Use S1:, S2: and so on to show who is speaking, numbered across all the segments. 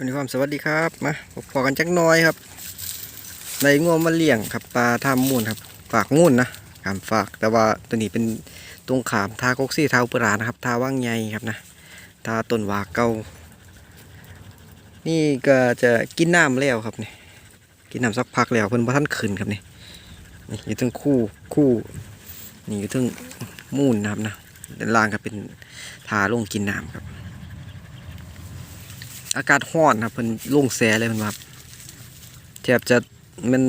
S1: วันนี้ความสวัสดีครับมาพอกันจักน้อยครับ ในง่วมาเลี้ยงครับปลาท่ามูนครับ ฝากมูนนะขามฝาก แต่ว่าตัวนี้เป็นตรงขามทากกซี่ทาอุปรานะครับทาว่างใหญ่ครับนะทาต้นวาเก่านี่ก็จะกินน้ำแล้วครับนี่กินน้ำสักพักแล้วเพิ่นบ่ท่านขึ้นครับนี่นี่อยู่ทั้งคู่คู่นี่อยู่ทั้งมูนนะครับนะด้านล่างก็เป็นทาลงกินน้ำครับ อากาศร้อนครับเพิ่นลงแสเลยเพิ่นครับแทบจะมัน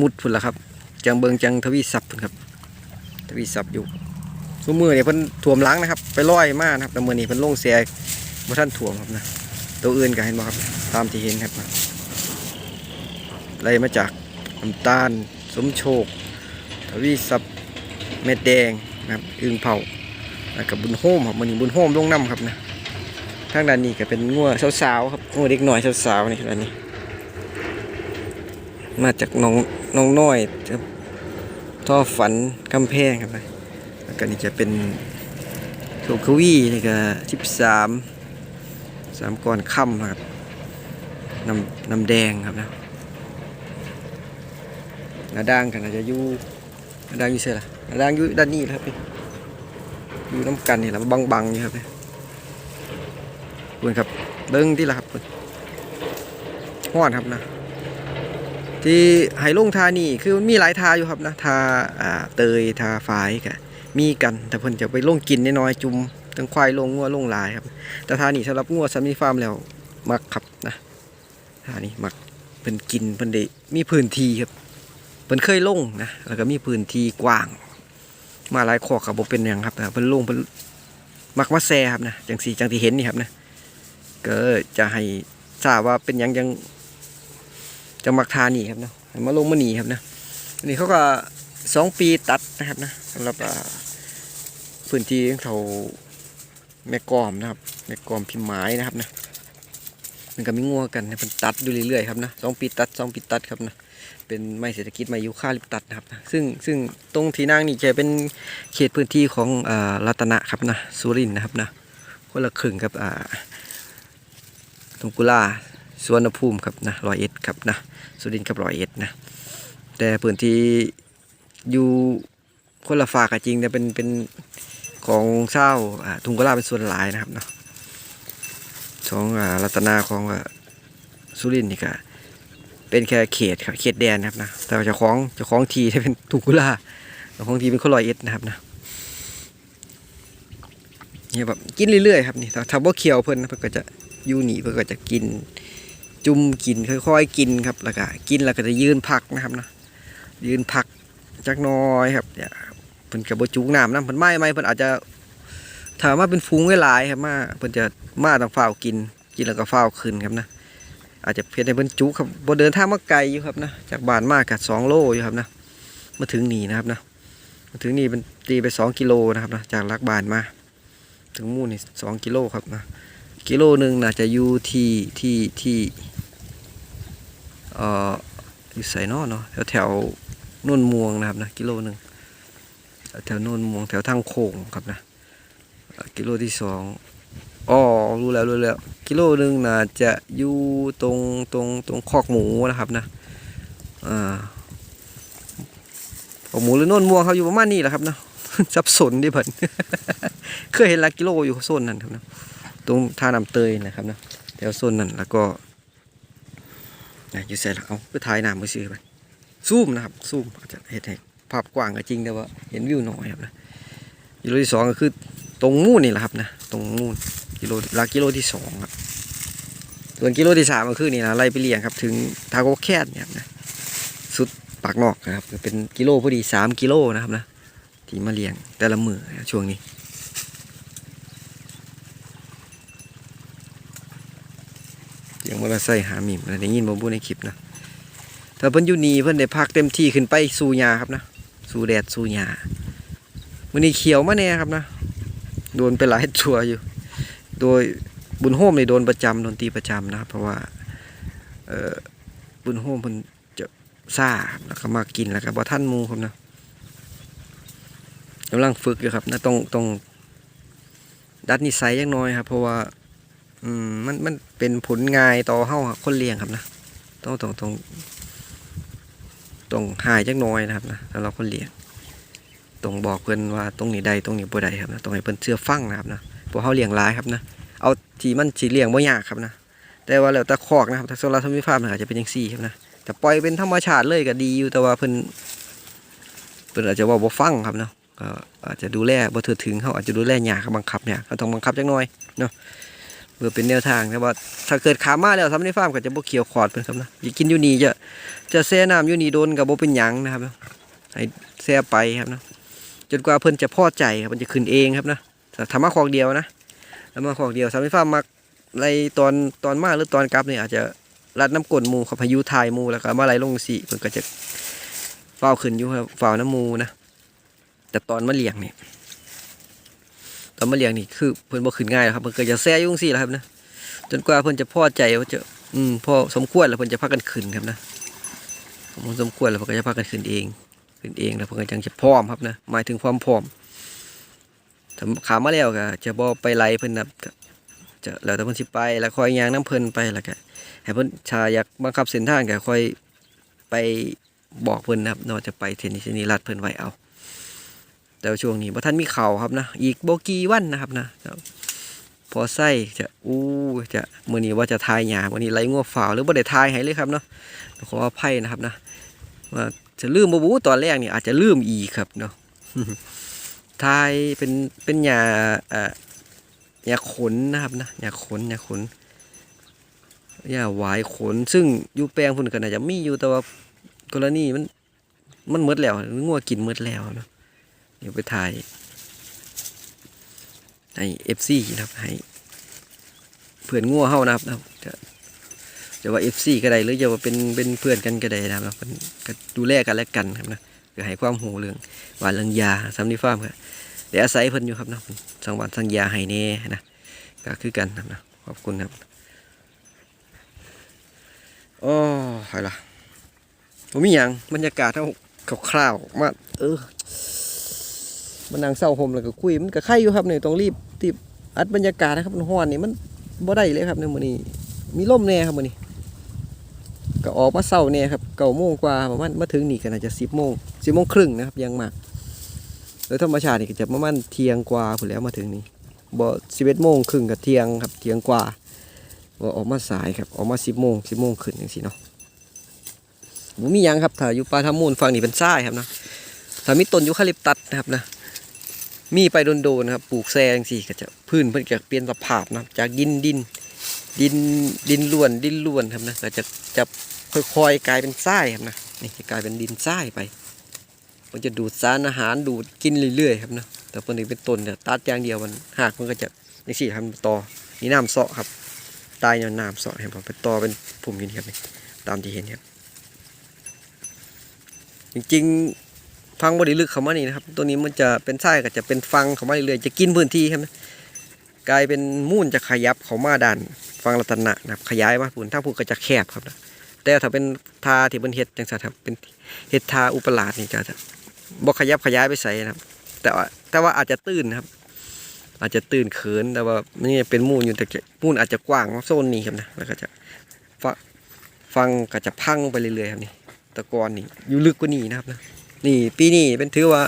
S1: มุดพุ่นละครับ จังเบิงจังทวีศัพท์พุ่นครับ ทวีศัพท์อยู่ซุมือเนี่ยเพิ่นถ่วมล้างนะครับ ไปลอยมากนะครับแต่มือนี้เพิ่นลงแสบ่ทันถ่วมครับนะตัวอื่นก็เห็นบ่ครับตามที่เห็นครับนะไล่มาจากน้ำตาลสมโชค ทวีศัพท์เม็ดแดงนะครับอึ่งเผาแล้วกับบุญโฮมครับมือนี้บุญโฮมลงน้ำครับนะ ทางด้านนี้ก็เป็นงัวสาวๆครับงัวเด็กหน่อยสาวๆนี่ด้านนี้ มาจากน้องน้องน้อยครับท่อฝันกำแพงครับนะแล้วก็นี่จะเป็นโทควีนี่ก็สิบสามสามก้อนค่ำนะครับน้ำน้ำแดงครับนะนาด่างกันอาจจะอยู่นาด่างอยู่เสียละนาด่างอยู่ด้านนี้และครับอยู่น้ำกันนี่แหละบังๆอยู่ครับนี่ คุณครับเบิ้งที่ละครับคุณห้อนครับนะ ที่ไหลงทานี่คือมีหลายทาอยู่ครับนะทาอ่าเตยทาฝายกะมีกัน แต่เพิ่นจะไปลงกินน้อยๆจุ่มทั้งควายลงงัวลงลายครับ แต่ทานี่สำหรับงัวซัมมีฟาร์มแล้วมักครับนะทานี่มักเพิ่นกินเพิ่นได้มีพื้นที่ครับเพิ่นเคยลงนะแล้วก็มีพื้นที่กว้าง มาหลายขอกครับบ่เป็นหยังครับแต่เพิ่นลงเพิ่นมักมาแซ่ครับนะจังสีจังที่เห็นนี่ครับนะ ก็จะให้ทราบว่าเป็นยังยังจะมักทานีครับเนาะมาลงมานีครับนะอันนี้เขาก็สองปีตัดนะครับนะสำหรับพื้นที่เขาแม่กอมนะครับแม่กอมพิมไม้นะครับนะมันก็มีงัวกันนะเป็นตัดดูเรื่อยๆครับนะสองปีตัดสองปีตัดครับนะเป็นไม้เศรษฐกิจไม้ยูคาลิปตัสนะครับนะซึ่งซึ่งตรงที่นั่งนี่จะเป็นเขตพื้นที่ของอ่ารัตนะครับนะสุรินทร์นะครับนะคนละครึ่งกับ อ่งกุลาสวนภูมิครับนะร้อยเอ็ดครับนะสุรินทร์กับร้อยเอ็ดนะแต่พื้นที่อยู่คนละฝากกันจริงแต่เป็นเป็นของเศร้าอ่าทุงกุลาเป็นส่วนหลายนะครับเนาะของรัตนาของสุรินทร์นี่ก็เป็นแค่เขตครับเขตแดนนะครับนะแต่เจ้าของเจ้าของทีที่เป็นทุงกุลาเจ้าของทีเป็นคนร้อยเอ็ดนะครับนะเนี่ยแบบกินเรื่อยๆครับนี่ถ้าถ้าบ่เคียวเพิ่นนะเพิ่นก็จะ อยู่นี่เพื่อก็จะกิน จุ่มกินค่อยๆ กินครับแล้วก็กินแล้วก็จะยืนพักนะครับนะยืนพักจักน้อยครับเนี่ยเพิ่นกับบจุกน้ำนะเพิ่นไม่ไม่เพิ่นอาจจะถามว่าเป็นฟุ้งหลายครับมาเพิ่นจะมาต้องเฝ้ากิน กินแล้วก็เฝ้าวขึ้นครับนะอาจจะเพียงแต่เพิ่นจุกครับบ่เดินทางมาไกลอยู่ครับนะจากบ้านมากกับสองโลอยู่ครับนะมาถึงนี่นะครับนะมาถึงนี่เป็นตีไปสองกิโลนะครับนะจากลักบ้านมา ถึงมู่นี่สองกิโลครับนะ กิโลหนึ่งน่าจะอยู่ที่ที่ที่เอ่ออยู่ไสนอเนาะแถวแถวโน่นม่วงนะครับนะกิโลหนึ่งแถวโน่นม่วงแถวทางโค้งครับนะกิโลที่สองอ๋อรู้แล้วรู้แล้วกิโลหนึ่งน่าจะอยู่ตรงตรงตรงคอกหมูนะครับนะอ่าคอกหมูหรือโน่นม่วงเขาอยู่ประมาณนี้แหละครับนะสับสนดิเพิ่นเคยเห็นลักกิโลอยู่โซนนั้นครับนะ ตรงท่าน้ำเตยนะครับนะแถวโซนนั้นแล้วก็นะอยู่ใส่ละเอาเพื่อถ่ายน้ำมือซื้อไปซูมนะครับซูมอาจจะเห็นให้ภาพกว้างก็จริงแต่ว่าเห็นวิวน้อยครับนะกิโลที่สองก็คือตรงมูนนี่แหละครับนะตรงมูนกิโลลักกิโลที่สองครับส่วนกิโลที่สามก็คือนี่นะไล่ไปเรียงครับ ถึงทาโกแคดเนี่ยครับนะสุดปากนอกนะครับเป็นกิโลพอดีสามกิโลนะครับนะที่มาเรียงแต่ละมือช่วงนี้ เสียงม อเตอร์ไซค์หามิมนะได้ยินบ่พูในคลิปนะถ้าเพิ่นอยู่นี่เพิ่นได้พักเต็มที่ขึ้นไปสู่หญ้าครับนะสู่แดดสู่หญ้ามื้อนี้เขียวมาแน่ครับนะโดนไปหลายตัวอยู่ โดยบุญโฮมนี่โดนประจำโดนตีประจำนะครับ เพราะว่าเอ่อบุญโฮมเพิ่นจะซ่าแล้วก็มากินแล้วก็บ่ทันหมู่ครับนะกำลังฝึกอยู่ครับนะต้องต้องดัดนิสัยจักหน่อยครับ เพราะว่า อืมมันมันเป็นผลงายต่อเฮาคนเลี้ยงครับนะต้องต้องต้องต้องหายจักน้อยนะครับนะสำหรับคนเลี้ยงต้องบอกเพิ่อนว่าตรงนี้ได้ตรงนี้บ่ได้ครับนะต้องให้เพิ่อนเชื่อฟังนะครับนะพวกเฮาเลี้ยงหลายครับนะเอาทีมันสิเลี้ยงบ่ยากครับนะแต่ว่าแล้วแต่คอกนะครับถ้าโซลาร์ทำวิฟาร์มอาจจะเป็นจังซี่ครับนะแต่ปล่อยเป็นธรรมชาติเลยก็ดีอยู่แต่ว่าเพิ่นเพิ่นอาจจะว่าบ่ฟังครับเนาะก็อาจจะดูแลบ่ทั่วถึงเขาอาจจะดูแลยากบบังคับเนี่ยเขาต้องบังคับจักหน่อยเนาะ เพื่อเป็นแนวทางแต่ว่าถ้าเกิดขามาแล้วทำในฟาร์มก็จะบ่เขียวขอดเป็นครับนะอย่ากินยูนีจะจะแช่น้ำยูนีโดนกับบ่เป็นหยังนะครับให้แช่ไปครับนะจนกว่าเพิ่นจะพอใจครับมันจะขึ้นเองครับนะแต่ทำมาขอกเดียวนะทำมาขอกเดียวทำในฟาร์มมักไรตอนตอนมาหรือตอนกลับเนี่ยอาจจะรัดน้ำกลนมูครับพายุทายมูแล้วก็มาไหลลงสีเพิ่นก็จะเฝ้าขึ้นอยู่ครับเฝ้าน้ำมูนะแต่ตอนมาเลี้ยงเนี่ย ตอนมาเลี้ยงนี่คือเพิ่นบ่ขึ้นง่ายหรอกครับเพิ่นก็จะแซ่ยุ่งซี่แหละครับนะจนกว่าเพิ่นจะพอใจว่าจะอืมพอสมควรแล้วเพิ่นจะพากันขึ้นครับนะสมควรแล้วเพิ่นก็จะพากันขึ้นเองขึ้นเองแล้วเพิ่นก็จังจะพร้อมครับนะหมายถึงความพร้อมถ้าขามาแล้วก็จะบ่ไปไล่เพิ่นนะจะแล้วแต่เพิ่นสิไปแล้วคอยยางน้ำเพิ่นไปแล้วก็ให้เพิ่นชาอยากบังคับเส้นทางก็คอยไปบอกเพิ่นนะครับนาจะไปเทนนิสนีรัดเพิ่นไว้เอา แต่วช่วงนี้บ่ท่านมีเข่าครับนะ อีกโบกีวันนะครับนะพอไส้จะอู้จะมื้อนี้ว่าจะทายหยาวันนี้ไล่งัวฝ่าหรือบ่าได้ทายให้เลยครับเนาะขออภัยนะครับนะว่าจะลืมบ่บูตอนแรกนี่อาจจะลืมอีกครับเนาะทายเป็นเป็นหญ้าอ่อหญ้าขนนะครับนะหญ้าขนหญ้าขนหญ้าหวายขน ซึ่งอยู่แปลงพุ่นก็น่าจจะมีอยู่แต่ว่ากรณีมันมันหมดแล้วงัวกินหมดแล้วเนาะ ดี๋ยวไปถ่ายในเอฟซีนะครับให้เพื่อนงัวเฮานะครับนะครับจะจะว่าเอฟซีก็ได้หรือจะว่าเป็นเป็นเพื่อนกันก็ได้นะครับเป็นก็ดูแลกันและกันครับนะก็ให้ความหูเรื่องหวานเรื่องยาซัมนิฟาร์มครับเดี๋ยวอาศัยเพิ่นอยู่ครับนะสังหวานสังยาให้แน่นะก็คือกันนะครับนะขอบคุณครับโอ้ยล่ะผมมีอย่างบรรยากาศเท่าคร่าวๆมาเออ มันนั่งเศร้าผมแล้วก็คุยมันก็ไข่อยู่ครับเนี่ยต้องรีบรีบอัดบรรยากาศนะครับมันฮ้อนนี่มันบ่ได้เลยครับในมื้อนี้มีลมแน่ครับมื้อนี้ก็ออกมาเศร้าแน่ครับเก้าโมงกว่าประมาณมาถึงนี่ก็น่าจะสิบโมงสิบโมงครึ่งนะครับยังมากโดยธรรมชาตินี่ก็จะประมาณเที่ยงกว่าพุ่นแล้วมาถึงนี่บ่สิบเอ็ดโมงครึ่งกับเที่ยงครับเที่ยงกว่าบ่ออกมาสายครับออกมาสิบโมงสิบโมงขึ้นจังซี่เนาะบ่มียังครับถ้าอยู่ป่าทำมูลฝั่งนี้เป็นทรายครับนะถ้ามีต้นยูคาลิปตัสนะครับนะ มีไปโดนๆนครับปลูกแซงสิก็จะพื้นเพิ่นจะเปลี่ยนสภาพนะจากดินดินดินดินล้วนดินล้วนครับนะก็จะจะค่อยๆกลายเป็นทรายครับนะนี่จะกลายเป็นดินทรายไป มันจะดูดสารอาหารดูดกินเรื่อยๆครับนะแต่พอนี้เป็นต้นเนี่ยตัดอย่างเดียวมันหากมันก็จะนี่สิครับต่อนี่น้ำเสาะครับตายเนี่ยน้ำเสาะเห็นผมเป็นต่อเป็นพุ่มยินครับนี่ตามที่เห็นครับจริงๆ ฟังบริลึกเข้ามานี่นะครับ ตัวนี้มันจะเป็นไส้ก็จะเป็นฟังเข้ามาเรื่อยๆจะกินพื้นที่ครับนะกลายเป็นมูนจะขยับเข้ามาดันฟังรัตนะนะครับ ขยายมาปุ่นถ้าพูดก็จะแคบครับนะแต่ถ้าเป็นทาที่เป็นเห็ดจังสันครับเป็นเห็ดทาอุปราชนี่จะบ่ขยับขยายไปใส่นะครับ แต่ว่าแต่ว่าอาจจะตื้นนะครับ อาจจะตื้นเขินแต่ว่านี่เป็นมูนอยู่แต่มูนอาจจะกว้างโซนนี้ครับนะแล้วก็จะฟังฟังก็จะพังไปเรื่อยๆครับนี่ตะกอนนี่อยู่ลึกกว่านี้นะครับนะ นี่ปีนี้เป็นถือว่า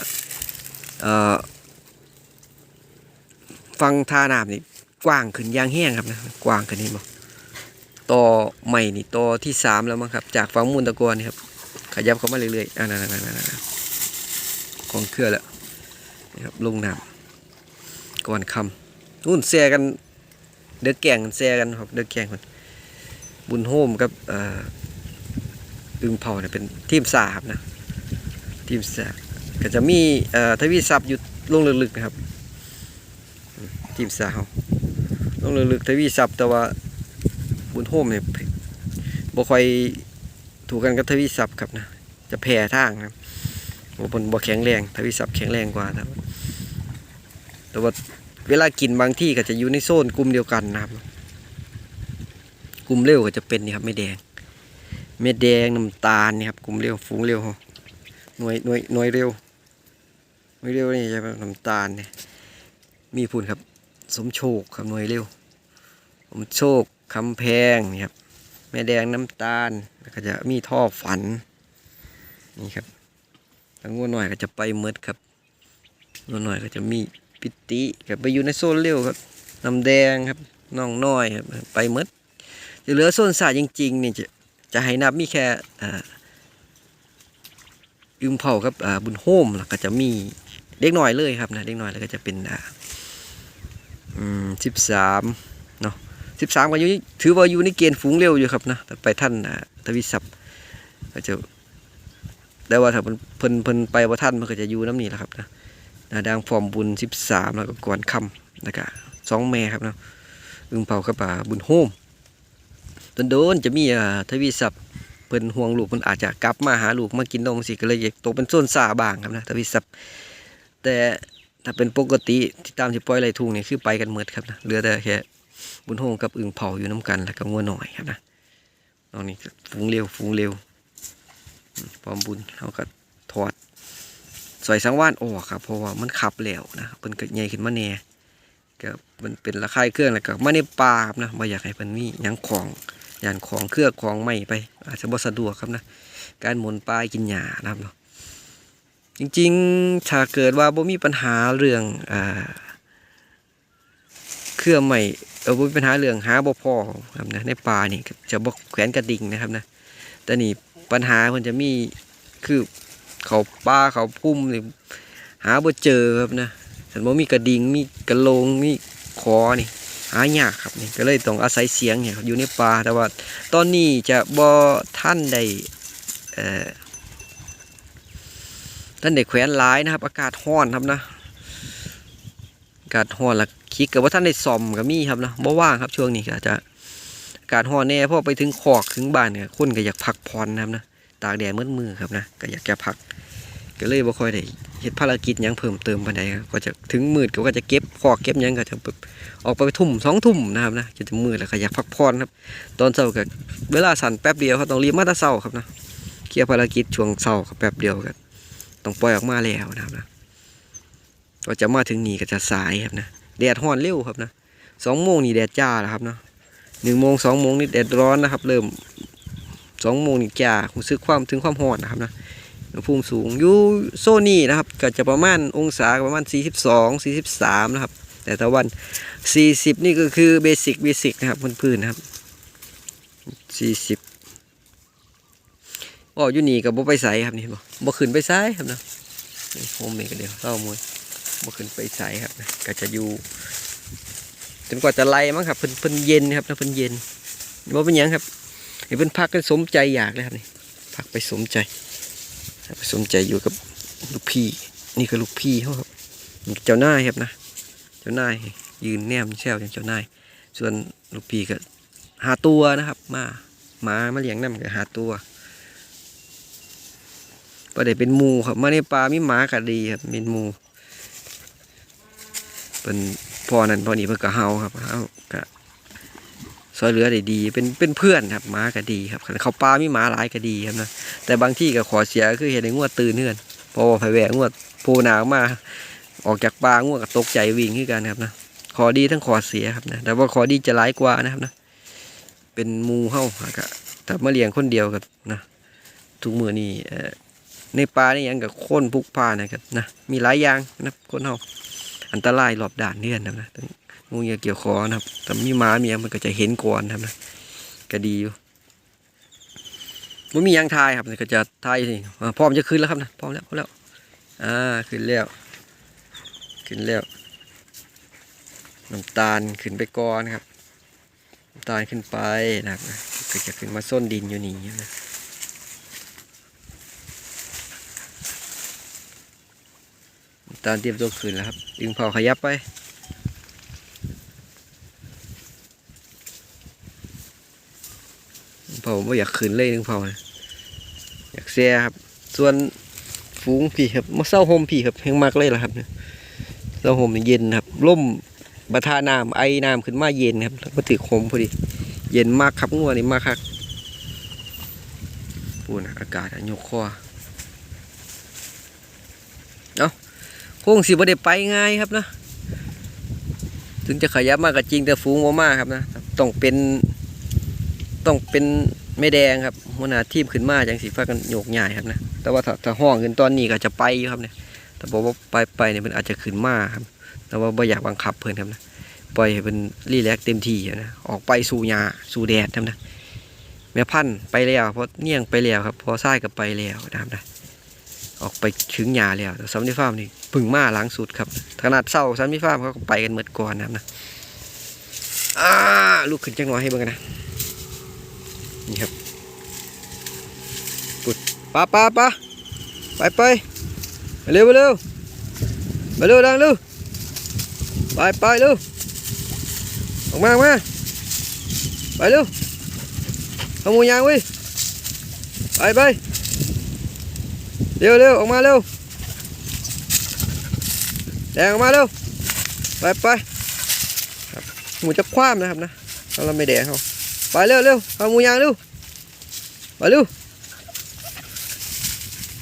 S1: ฟังท่าน้ำนี่กว้างขึ้นยางแห้งครับนะกว้างขึ้นนี่บ่ต่อใหม่นี่ต่อที่สามแล้วมั้งครับ จากฟังมูลตะกอนนี่ครับ ขยับเข้ามาเรื่อยๆอ่านั่นๆๆๆของเครือแล้วนี่ครับลงน้ำก่อนคำนู่นแซกัน เดือแก่งแซกันครับเดือแก่งคนบุญโฮมกับอ่ออึงเผาเนี่ยเป็นทีมสาครับนะ ทีมแสกก็จะมีเอ่อทวีศัพท์อยู่ลงลึกๆนะครับ ทีมสาวลงลึกๆทวีศัพท์แต่ว่าบุญโฮมเนี่ยบ่ค่อยถูกกันกับทวีศัพท์ครับนะจะแพ้ทางครับบ่บนบ่แข็งแรงทวีศัพท์แข็งแรงกว่าครับแต่ว่าเวลากินบางที่ก็จะอยู่ในโซนกลุ่มเดียวกันนะครับ กลุ่มเร็วก็จะเป็นนี่ครับไม่แดง เม็ดแดงน้ำตาลนี่ครับกลุ่มเร็วฝูงเร็ว หน่วยหน่วยหน่วยเร็วหน่วยเร็วนี่จะเป็นน้ำตาลเนี่ยมีผุนครับ สมโชคครับหน่วยเร็วผมโชคคำแพงนี่ครับแม่แดงน้ำตาลแล้วก็จะมีท่อฝันนี่ครับแล้วงัวหน่อยก็จะไปเมดครับงัวหน่อยก็จะมีปิติกับไปอยู่ในโซนเร็วครับน้ำแดงครับน้องน้อยครับไปเมดจะเหลือโซนสาจริงๆนี่จะจะให้นับมีแค่อ่า อึมเผาครับอ่าบุญโฮมแล้วก็จะมีเด็กหน้อยเลยครับนะเด็กหน้อยแล้วก็จะเป็นอ่าอืมสิบสามเนาะสิบสามก็อยู่ถือว่าอยู่ในเกณฑ์ฝูงเร็วอยู่ครับนะแต่ไปท่านอ่าทวิศัพท์ก็จะแต่ว่าถ้าเพิ่นเพิ่นเพิ่นไปว่าท่านมันก็จะอยู่น้ำนี่แหละครับนะนาดังฟอมบุญสิบสามแล้วก็ก่อนคำแล้วก็สองแม่ครับเนาะอึมเผากับอ่าบุญโฮมโดนๆจะมีอ่าทวิศัพท์ เพิ่นห่วงลูกเพิ่นอาจจะกลับมาหาลูกมากินนมสิก็เลยอยากตกเป็นส้นซาบ้างครับนะทวิศัพท์แต่ถ้าเป็นปกติที่ตามที่ปล่อยไรทุ่งนี่คือไปกันหมดครับนะเหลือแต่แค่บุญโฮงกับอึ่งเผาอยู่น้ำกันแล้วก็งัวหน่อยครับนะตอนนี้ฟูงเร็วฟูงเร็วพร้อมบุญเขาก็ถอดสอยสังว่านออกครับเพราะว่ามันขับแล้วนะเพิ่นเกิดใหญ่ขึ้นมาแน่ก็มันเป็นระคายเครื่องแล้วก็มาในป่าครับนะบ่อยากให้เพิ่นมียังของ ย่านของเครือของไม่ไป อาจจะบ่สะดวกครับนะ การหมุนปลายกินหญ้านะครับเนาะจริงๆ ถ้าเกิดว่าบ่มีปัญหาเรื่องอ่าเครื่องใหม่เออบ่มีปัญหาเรื่องหาบ่พอครับนะในป่านี่จะบ่แขวนกระดิ่งนะครับนะแต่นี่ปัญหาเพิ่นจะมีคือเขาป่าเขาพุ่มนี่หาบ่เจอครับนะฉันบ่มีกระดิ่งมีกระโลงมีคอนี่ หายากครับนี่ก็เลยต้องอาศัยเสียงเนี่ยอยู่ในป่าแต่ว่า ตอนนี้จะบ่ท่านได้ท่านเด็กแขวนหลายนะครับ อากาศร้อนครับนะอากาศร้อนล้วคิดกับว่าท่านได้ซ่อมก็มีครับนะบ่ว่างครับช่วงนี้ก็จะอากาศร้อนแน่พราะไปถึงขอกถึงบ้านเนี่ยคนก็อยากพักผ่อนนะครับนะตากแดดมืดมือครับนะก็อยากจะพัก ก็เลยบ่ค่อยได้เฮ็ดภารกิจยังเพิ่มเติมปานใดก็จะถึงมืดก็จะเก็บขอกเก็บยังก็จะออกไปทุ่มสองทุ่มนะครับนะจะถึงมืดแล้วก็อยากพักผ่อนครับ ตอนเช้าก็เวลาสั่นแป๊บเดียวเขาต้องรีบมาต่เช้าครับนะเคลียร์ภารกิจช่วงเช้าครับแป๊บเดียวกันต้องปล่อยออกมาแล้วนะครับนะก็จะมาถึงนี่ก็จะสายครับนะแดดร้อนเร็วครับนะสองโมงนี่แดดจ้าแล้วครับนะหนึ่งโมงสองโมงนี่แดดร้อนนะครับ เริ่มสองโมงนี่จ้ารู้สึกความถึงความร้อนนะครับนะ อุณหภูมิสูงอยู่โซนนี่นะครับก็จะประมาณองศาประมาณ 42 43 นะครับ แต่ตะวัน 40 นี่ก็คือเบสิกเบสิกนะครับพื้นๆนะครับ 40อ๋ออยู่นี่กับบ่ไปใสครับนี่บ่บ่ขึ้นไปใสครับนะโฮมเมกเดียวเล่ามวยบ่ขึ้นไปใสครับก็จะอยู่จนกว่าจะไล่มั้งครับเพิ่นเพิ่นเย็นครับนะเพิ่นเย็นบ่เป็นหยังครับให้เพิ่นพักกันสมใจอยากเลยครับนี่พักไปสมใจ สมใจอยู่กับลูกพี่ นี่คือลูกพี่เขาครับเจ้านายครับนะ เจ้านายยืนแนมแซวอย่างเจ้านาย ส่วนลูกพี่ก็หาตัวนะครับมาหมามาเลี้ยงน้ำก็หาตัวก็ได้เป็นหมูครับมาในป่ามีหมาก็ดีครับเป็นหมูเป็นพ่อนั้นพ่อนี้เพิ่นก็เฮาครับเฮาก็ ซอยเหลือได้ดี เป็นเป็นเพื่อนครับหมาก็ดีครับคันเขาป่ามีหมาหลายก็ดีครับนะแต่บางที่ก็ขอเสียคือเห็นไอ้งวดตื่นเฮือนเพอไผแหวะงวดโผล่หนามา ออกจากป่างวดก็ตกใจวิ่งขึ้นกันครับนะขอดีทั้งขอเสียครับนะแต่ว่าขอดีจะร้ายกว่านะครับนะเป็นมูเฮาก็แต่มาเลี้ยงคนเดียวกับนะทุกมือนี่เอ่อในป่านี่ยังกับคนพุกพล่านะครับนะมีหลายอย่างนะคนเฮาอันตรายรอบด่านเนี่ยนะครับนะ งูเหยี่ยเกี่ยวคอนะครับ แต่มีหมาเมียมันก็จะเห็นก่อนนะครับนะก็ดีอยู่มันมียังทายครับก็จะทายนี่พร้อมจะขึ้นแล้วครับนะพร้อมแล้วพร้อมแล้วอ่าขึ้นแล้ว ขึ้นแล้วน้ำตาลขึ้นไปก่อนครับน้ำตาลขึ้นไปนะครับก็จะขึ้นมาส้นดินอยู่นี่นะตาลเตรียมตัวขึ้นแล้วครับดึงเผาขยับไปเผาไม่อยากขึ้นเลยดึงเผานะอยากแซ่ครับ ส่วนฝูงผีครับมาเศร้าโฮมผีครับแห้งมากเลยล่ะครับเนี่ยเศร้าโฮมเย็นครับล่มบะทาน้ำไอ้น้ำขึ้นมาเย็นครับแล้วก็ถือโฮมพอดี เย็นมากครับงัวนี่มากครับปูนะอากาศอะยกคอคงสิบ่ได้ไปง่ายครับนะถึงจะขยับมากก็จริงแต่ฟูงมากครับนะต้องเป็นต้องเป็น ไม่แดงครับหัวหน้าทีมขึ้นมาจังสิฟ้ากันโยกใหญ่ครับนะแต่ว่าถ้าถ้าห้องขึ้นตอนนี้ก็จะไปอยู่ครับเนี่ยแต่บอกว่าไปไปเนี่ยมันอาจจะขึ้นมาครับ แต่ว่าบ่อยากบังคับเพิ่นครับนะปล่อยให้เป็นรีแลกเต็มที่นะออกไปสู่หญ้าสู่แดดครับนะแม่พันไปแล้วเพราะเนี่ยงไปแล้วครับพอทรายก็ไปแล้วนะครับนะออกไปถึงหญ้าแล้วแต่ซัมนิฟาร์มนี่พึ่งมาหลังสุดครับขนาดเศร้าซัมนิฟาร์มเขาก็ไปกันหมดก่อนนะครับนะลูกขึ้นจังหน่อยให้เบิ่งนะ นี่ครับปุดปะปะปะไปไปไปเร็วเร็วไปเร็วดังเร็วไปไปเร็วออกมาออกมาไปเร็วขโมยยางว้ยไปไปเร็วเร็วออกมาเร็วแดงออกมาเร็วไปไปหมูจะคว้ามนะครับนะเราไม่แดงเขา ไปเร็วเร็วเขโมยยางเร็วไปเร็ว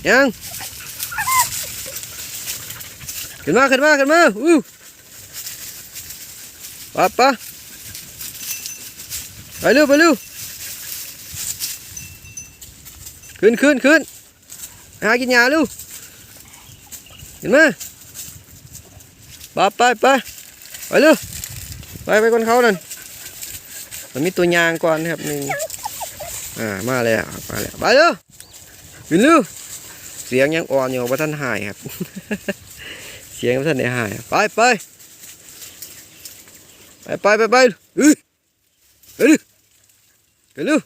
S1: ยังขึ้นมาขึ้นมาขึ้นมาอู้ปะปะไปเร็วไปเร็วขึ้นขึ้นขึ้นหากินยาเร็วเห็นไหมปะไปไปไปเร็วไปไปคนเขานั่น มันมีตัวยางก่อนนะครับหนึ่งอ่ามาแล้วมาแล้วไปเร็วขึ้นเร็วเสียงยังอ่อนอยู่ว่าท่านหายครับ เสียงว่าท่านได้หายไปไปไปไปไปไปเอ้ยไปดิไปเร็ว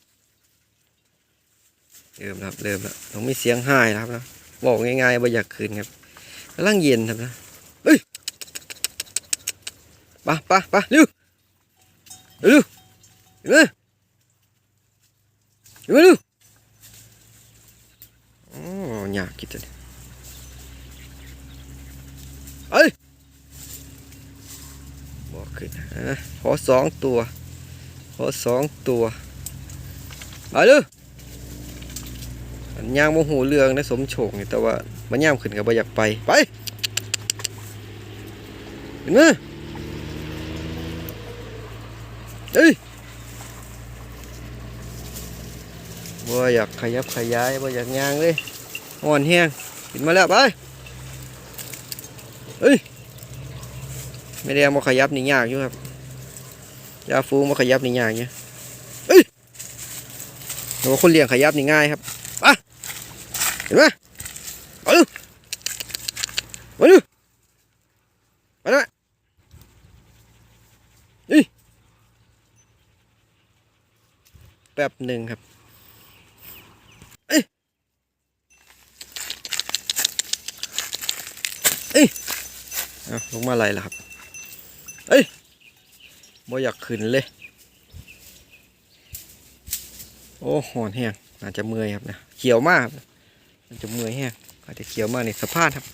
S1: เริ่มครับเริ่มแล้วต้องมีเสียงหายนะครับนะบอกง่ายๆว่าอยากคืนครับกำลังเย็นครับนะเฮ้ยไปไปไปเร็วเร็ว เห็นไหมเห็นไหมเร็วอ๋อยากกินจังเอ้ยบอกขึ้นนะขอสองตัวขอสองตัวไปเลยอันย่างโมโหเรื่องนะสมโฉกนี่แต่ว่ามันย่ามขึ้นกับอยากไป ไปเห็นไหมเฮ้ยว่า อยากขยับขยายว่อยากย่างเลยอ่อนแห้งขึ้นมาแล้วไปเฮ้ยไม่ได้มาขยับนี่ยากอยู่ครับยาฟูมาขยับนี่ยากเนี่ยเอ้ยแต่ว่าคนเลี้ยงขยับนี่ง่ายครับไปเห็นไหมเอาดูมาดูไปด้วยนี่แป๊บหนึ่งครับเอ้ยเอ้ยเอาล งมาอะไรล่ะครับ เอ้ยบ่อยากขึ้นเลย โอ้หอนแห้งอาจจะเมื่อยครับนะเขียวมากมันจะเมื่อยแห้งอาจจะเขียวมากในสะพานครับ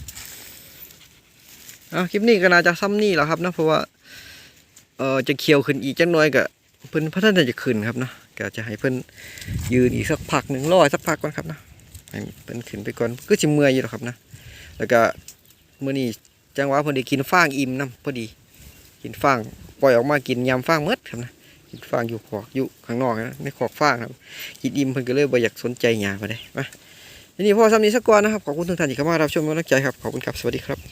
S1: เอคลิปนี้ก็น่าจะซ้ำนี่แหละครับนะเพราะว่าเออจะเขียวขึ้นอีกจังน้อยก็เพิ่นพัฒนาจะขึ้นครับนะก็จะให้เพิ่นยืนอีกสักพักหนึ่งรออีกสักพักก่อนครับนะให้เพิ่นขึ้นไปก่อนก็จะเมื่อยอยู่หรอกครับนะแล้วก็เมื้อนี้ จังหวะพอดีกินฟางอิ่มน้ำพอดี กินฟางปล่อยออกมากินยำฟางเมดครับนะกินฟางอยู่ขอกอยู่ข้างนอกนะไม่ขอกฟางครับ กินอิ่มเพิ่นก็เลยบ่อยากสนใจหยาไปเลยมาทีนี้พ่อซ้ำนี้สักก่อนนะครับขอบคุณทุกท่านที่เข้ามารับชมกำลังใจครับขอบคุณครับสวัสดีครับ